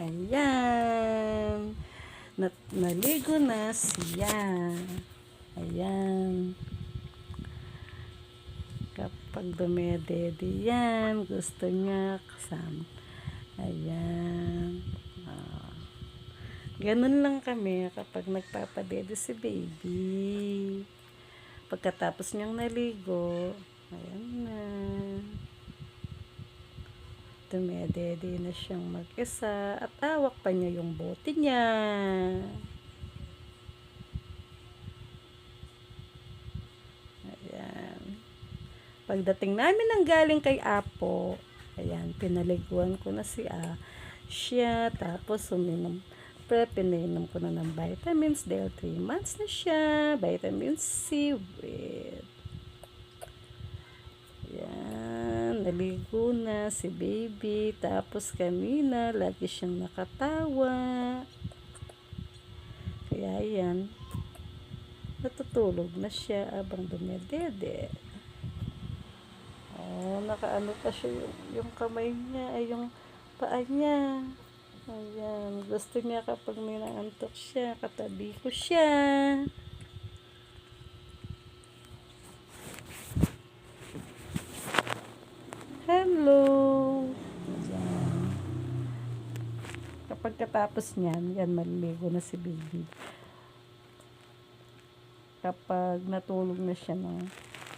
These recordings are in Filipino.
Ayan. Nat naligo na siya. Ayan. Kapag dumedede yan, gusto niya kasama. Ayan. Ah. Ganun lang kami kapag nagpapadede si baby. Pagkatapos niyang naligo, ayan na. Dumedede na siyang mag-isa at hawak pa niya yung bote niya. Ayan. Pagdating namin ng galing kay Apo, ayan, pinaliguan ko na si A. Siya, tapos uminom. Pre, pinainom ko na ng vitamins dahil 3 months na siya. Vitamin C with naligo na si baby. Tapos kanina, lagi siyang nakatawa. Kaya yan, natutulog na siya abang dumedede. Oh, nakaano pa siya yung, yung kamay niya, ay yung paa niya. Ayan, gusto niya kapag may naantok siya, katabi ko siya. Hello! Ayan. Kapag katapos niyan, yan, maliligo na si baby. Kapag natulog na siya ng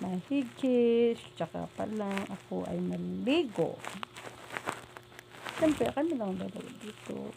mahigis, tsaka pa lang ako ay maliligo. Siyempre, kami lang dalawa dito.